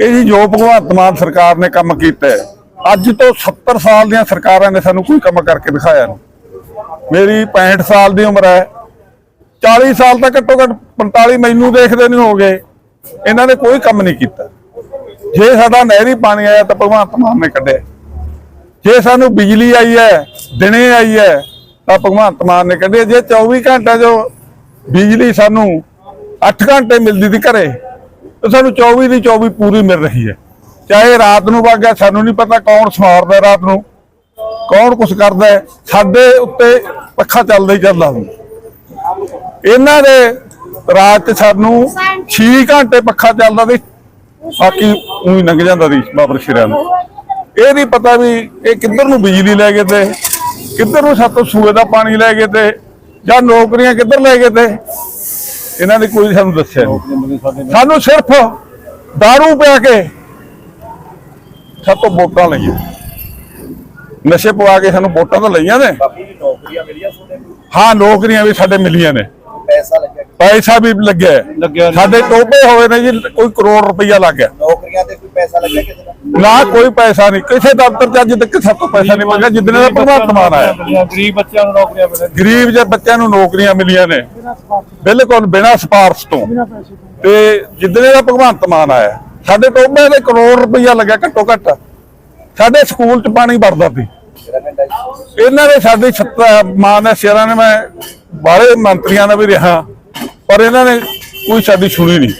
ਇਹ ਜੀ ਜੋ ਭਗਵੰਤ ਮਾਨ ਸਰਕਾਰ ਨੇ ਕੰਮ ਕੀਤਾ ਅੱਜ ਤੋਂ 70 ਸਾਲ ਦੀਆਂ ਸਰਕਾਰਾਂ ਨੇ ਸਾਨੂੰ ਕੋਈ ਕੰਮ ਕਰਕੇ ਦਿਖਾਇਆ ਨਹੀਂ। ਮੇਰੀ 65 ਸਾਲ ਦੀ ਉਮਰ ਹੈ 40 ਸਾਲ ਤੱਕ ਘੱਟੋ ਘੱਟ 45 ਮੈਨੂੰ ਦੇਖਦੇ ਨਹੀਂ ਹੋਗੇ। ਇਹਨਾਂ ਨੇ ਕੋਈ ਕੰਮ ਨਹੀਂ ਕੀਤਾ। ਜੇ ਸਾਡਾ ਨਹਿਰੀ ਪਾਣੀ ਆਇਆ ਤਾਂ ਭਗਵੰਤ ਮਾਨ ਨੇ ਕੱਢਿਆ। ਜੇ ਸਾਨੂੰ ਬਿਜਲੀ ਆਈ ਹੈ, ਦਿਨੇ ਆਈ ਹੈ, ਤਾਂ ਭਗਵੰਤ ਮਾਨ ਨੇ ਕੱਢਿਆ। ਜੇ 24 ਘੰਟੇ ਜੋ ਬਿਜਲੀ ਸਾਨੂੰ 8 ਘੰਟੇ ਮਿਲਦੀ ਸੀ ਘਰੇ ਤੇ ਸਾਨੂੰ 24 ਦੀ 24 ਪੂਰੀ ਮਿਲ ਰਹੀ ਹੈ। ਚਾਹੇ ਰਾਤ ਨੂੰ ਵਗ ਗਿਆ, ਸਾਨੂੰ ਨਹੀਂ ਪਤਾ ਕੌਣ ਸਮਾਰਦਾ ਰਾਤ ਨੂੰ, ਕੌਣ ਕੁਛ ਕਰਦਾ ਸਾਡੇ ਉੱਤੇ ਪੱਖਾ ਚੱਲਦਾ ਹੀ ਚੱਲਦਾ ਹੁੰਦਾ। ਇਹਨਾਂ ਦੇ ਰਾਤ ਤੇ ਸਾਨੂੰ 6 ਘੰਟੇ ਪੱਖਾ ਚੱਲਦਾ ਸੀ, ਬਾਕੀ ਉਹੀ ਲੰਘ ਜਾਂਦਾ ਸੀ ਬਾਬਰ ਸ਼ਿਰਾਂ ਨੂੰ। ਇਹ ਨਹੀਂ ਪਤਾ ਵੀ ਇਹ ਕਿੱਧਰ ਨੂੰ ਬਿਜਲੀ ਲੈ ਗਏ ਤੇ, ਕਿੱਧਰ ਨੂੰ ਸਾਤੋਂ ਸੂਏ ਦਾ ਪਾਣੀ ਲੈ ਗਏ ਤੇ, ਜਾਂ ਨੌਕਰੀਆਂ ਕਿੱਧਰ ਲੈ ਗਏ ਤੇ ਇਹਨਾਂ ਨੇ ਕੋਈ ਸਾਨੂੰ ਦੱਸਿਆ ਨਹੀਂ। ਸਾਨੂੰ ਸਿਰਫ दारू ਪਿਆ ਕੇ ਸਾਤੋਂ ਵੋਟਾਂ ਲਈਆਂ। ਨਸ਼ੇ ਪਵਾ ਕੇ ਸਾਨੂੰ ਵੋਟਾਂ ਤਾਂ ਲਈਆਂ ਨੇ। ਹਾਂ ਨੌਕਰੀਆਂ ਵੀ ਸਾਡੇ ਮਿਲੀਆਂ ਨੇ। ਪੈਸਾ ਲੱਗਿਆ ਪੈਸਾ ਵੀ ਲੱਗਿਆ ਹੈ। ਲੱਗਿਆ ਸਾਡੇ ਟੋਪੇ ਹੋਏ ਨੇ ਜੀ ਕੋਈ ਕਰੋੜ ਰੁਪਈਆ ਲੱਗ ਗਿਆ। ਨੌਕਰੀਆਂ ਤੇ ਕੋਈ ਪੈਸਾ ਲੱਗਿਆ ਕਿਸੇ ਦਾ? ਨਾ ਕੋਈ ਪੈਸਾ ਨਹੀਂ। ਕਿਸੇ ਦਫ਼ਤਰ ਚ ਅੱਜ ਤੱਕ ਸਾਤੋਂ ਪੈਸਾ ਨਹੀਂ ਮੰਗਿਆ ਜਿੱਦਣੇ ਦਾ ਭਗਵੰਤ ਮਾਨ ਆਇਆ। ਗਰੀਬ ਬੱਚਿਆਂ ਨੂੰ ਨੌਕਰੀਆਂ ਮਿਲਣ ਗਰੀਬ ਜਿਹੇ ਬੱਚਿਆਂ ਨੂੰ ਨੌਕਰੀਆਂ ਮਿਲੀਆਂ ਨੇ ਬਿਲਕੁਲ ਬਿਨਾਂ ਸਿਫਾਰਸ਼ ਤੋਂ। ਤੇ। ਜਿੱਦਣੇ ਦਾ ਭਗਵੰਤ ਮਾਨ ਆਇਆ ਸਾਡੇ ਟੋਬੇ ਦੇ ਕਰੋੜ ਰੁਪਈਆ ਲੱਗਿਆ ਘੱਟੋ ਘੱਟ। ਸਾਡੇ ਸਕੂਲ ਚ ਪਾਣੀ ਵਰਦਾ ਸੀ। ਮੇਰਾ ਪਿੰਡ ਹੈ ਜੀ। ਇਹਨਾਂ ਨੇ ਸਾਡੀ ਛੱਤਾ ਮਾਨ ਨੇ ਸ਼ੇਰਾਂ ਨੇ ਮੈਂ ਬਾਹਲੇ ਮੰਤਰੀਆਂ ਦਾ ਵੀ ਰਿਹਾ। ਪਰ ਇਹਨਾਂ ਨੇ ਕੋਈ ਸਾਡੀ ਸੁਣੀ ਨਹੀਂ।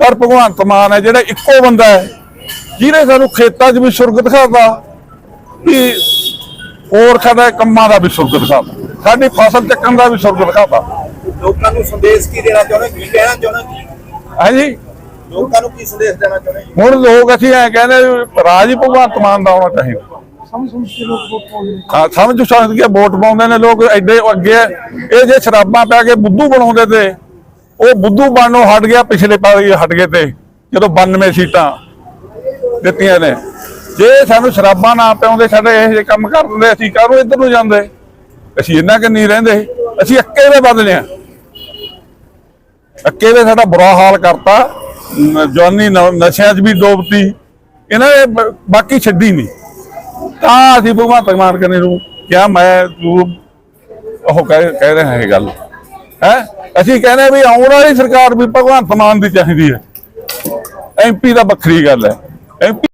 ਪਰ ਭਗਵੰਤ ਮਾਨ ਹੈ ਜਿਹੜਾ ਇੱਕੋ ਬੰਦਾ ਹੈ ਜਿਹਨੇ ਸਾਨੂੰ ਖੇਤਾਂ 'ਚ ਵੀ ਸੁਰਗ ਦਿਖਾਤਾ ਕਿ ਹੋਰ ਸਾਡੇ ਕੰਮਾਂ ਦਾ ਵੀ ਸੁਰਗ ਦਿਖਾਤਾ ਸਾਡੀ ਫਸਲ ਚੱਕਣ ਦਾ ਵੀ ਸੁਰਗ ਦਿਖਾਤਾ। ਲੋਕਾਂ ਨੂੰ ਸੰਦੇਸ਼ ਕੀ ਦੇਣਾ ਚਾਹੁੰਦੇ? ਕੀ ਕਹਿਣਾ ਚਾਹੁੰਦੇ? ਜੀ ਹਾਂਜੀ? ਲੋਕਾਂ ਨੂੰ ਕੀ ਸੰਦੇਸ਼ ਦੇਣਾ ਚਾਹੁੰਦੇ? ਹੁਣ ਲੋਕ ਅਸੀਂ ਐ ਕਹਿੰਦੇ ਵੀ ਰਾਜ ਹੀ ਭਗਵੰਤ ਮਾਨ ਦਾ ਆਉਣਾ ਚਾਹੀਦਾ। ਹਾਂ, ਸਮਝ ਸਮਝ ਕੇ ਵੋਟ ਪਾਉਂਦੇ ਨੇ ਲੋਕ, ਐਡੇ ਅੱਗੇ ਇਹ ਜੇ ਸ਼ਰਾਬਾਂ ਪੈ ਕੇ ਬੁੱਧੂ ਬਣਾਉਂਦੇ ਤੇ, ਉਹ ਬੁੱਧੂ ਬਣਨੋਂ ਹਟ ਗਿਆ, ਪਿਛਲੇ ਪਾਸੇ ਹਟ ਗਏ ਤੇ, ਜਦੋਂ 92 ਸੀਟਾਂ ਦਿੱਤੀਆਂ ਨੇ। ਜੇ ਸਾਨੂੰ ਸ਼ਰਾਬਾਂ ਨਾ ਪਿਆਉਂਦੇ, ਸਾਡੇ ਇਹ ਜਿਹੇ ਕੰਮ ਕਰ ਦਿੰਦੇ, ਅਸੀਂ ਕਾਹਨੂੰ ਇੱਧਰ ਨੂੰ ਜਾਂਦੇ? ਅਸੀਂ ਇੰਨਾ ਕਿ ਨਹੀਂ ਰਹਿੰਦੇ। ਅਸੀਂ ਅੱਕੇ ਦੇ ਬਦਲੇ ਆ ਅੱਕੇ ਦੇ ਸਾਡਾ ਬੁਰਾ ਹਾਲ ਕਰਤਾ। ਜਵਾਨੀ ਨਸ਼ਿਆਂ 'ਚ ਵੀ ਡੋਬਤੀ। ਇਹਨਾਂ ਨੇ ਬਾਕੀ ਛੱਡੀ ਨਹੀਂ। ਤਾਂ ਅਸੀਂ ਭਗਵੰਤ ਮਾਨ ਕਰਨੇ ਨੂੰ ਕਿਹਾ, ਮੈਂ ਤੂੰ ਉਹ ਕਹਿ ਕਹਿ ਰਿਹਾ ਇਹ ਗੱਲ। ਹੈ? ਅਸੀਂ ਕਹਿੰਦੇ ਵੀ ਆਉਣ ਵਾਲੀ ਸਰਕਾਰ ਵੀ ਭਗਵੰਤ ਮਾਨ ਦੀ ਚਾਹੀਦੀ ਹੈ। ਐਮਪੀ ਦਾ ਵੱਖਰੀ ਗੱਲ ਹੈ। ਐਮਪੀ